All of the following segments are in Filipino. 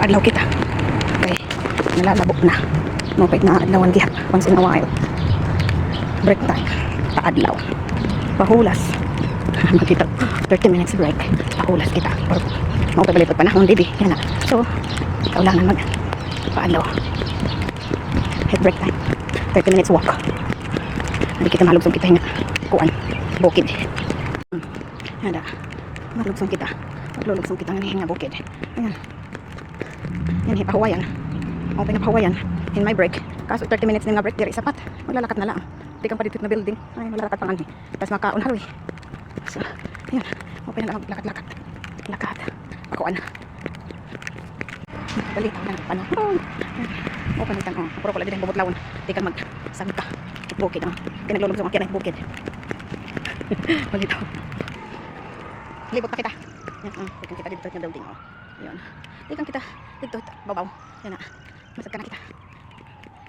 paadlaw kita. Okay, nalalabok na. Mapait na adlawan diha once in a while. Break time. Paadlaw. Pahulas. Makita 30 minutes break. Pahulas kita. Pero maupabalipot panahon, baby. Yan na. So, kailangan mag paadlaw. Head break time. 30 minutes walk. Hindi kita malugsong kita hinga. Kuan. Bukid. Hmm. Hada. Malugsong kita. Maglulugsong kita ng hinga bukid. Ayan. Yan, hipahawayan. O, pinapahawayan. In my break. Kaso 30 minutes din nga break diri sapat. Maglalakad na lang. Di kang paditit na building. Ay, maglalakad pa nga. Tapos makaon harwi. So, yan. O, na lang maglakad-lakad. Lakad. Pakuan. Balitan na ng panahon. O, panitan o. Puro ko lagi din bubutlawon. Di ka magsagod ka. Bukid o. Pinaglulugsong ang kinay bukid. Malitaw. Libot na kita. Yan, di kang kita dito sa building o. Yan. Di kang kita dito. Babaw. Yan na. Masag ka na kita.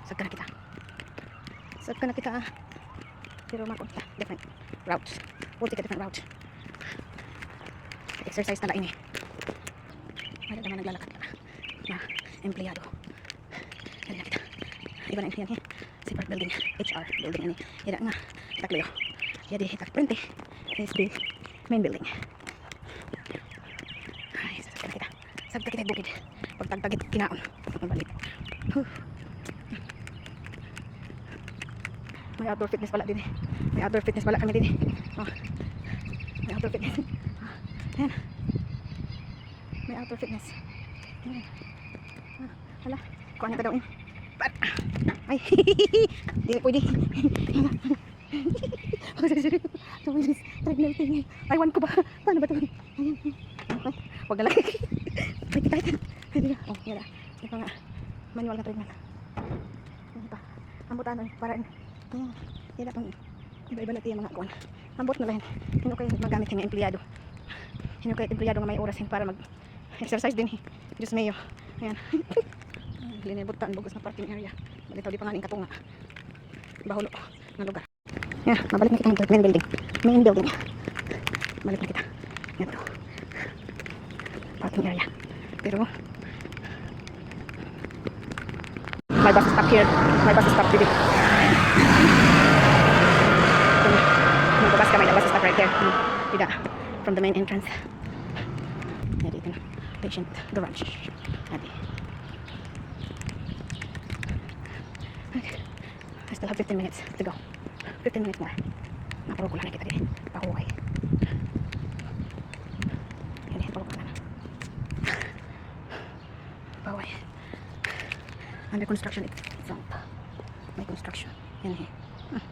Masag ka na kita. Masag ka na kita. Pero makon kita. Different routes. Multi ka different routes. Exercise na lain eh. Wala naman naglalakad ka na empleyado. Yan na kita. Iba na yan eh. Si Park Building. HR Building ini. Yan nga. Takliyo. Jadi tak printe. Is the main building. Ay, sasakyan na kita. Bukid. Pagtagtagit kinaon. Magbalik. May outdoor fitness pala din eh. May outdoor fitness pala kami din eh. Oh. May outdoor fitness. Ayan. May outdoor fitness. Ayan. Ah, hala. Kuha niya daw eh. Par. Ay. Di pwede. Oh, sorry, sorry. Sorry, treadmill thing. Ay, wan ko ba? Paano ba ito? Ayan. Huwag na lang. Ay, kahit. Hindi na. Oh, yan na. Ito pa nga. Manual na treadmill. Yan pa. Ambutan na. Para. Yan. Yan na pang. Iba-iba natin yung mga kuwan. Ambot na lang. Hino kayo magamit yung empleyado. Hino kayo empleyado nga may orasin para mag exercise din eh. Diyos mayo. Ayan. Linibutan. Bugos na parking area. Balitaw di pa nga ning katunga. Bahulo. Ng lugar. Yan. Mabalik na kita ng main building. Main building. Balik na kita. Yan to. Parking area. Pero may bus stop here. May bus stop dito. Magbabas ka, may bus stop right there. Dida. From the main entrance. Yan dito na. Patient garage. Adi. Okay. I still have 15 minutes to go. 15 minutes more. Napuro ko lang na kita din. Pahuhay. Yan eh, puro ko lang na. Pahuhay. Under construction it's zone. May construction. Yan eh. Hmm.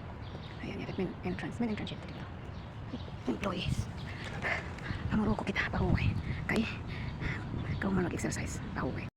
Ayan yan. Main entrance. Main entrance yun dito. Employees. Amuro ko kita. Pahuhay. Kay. Ikaw man mag-exercise. Pahuhay.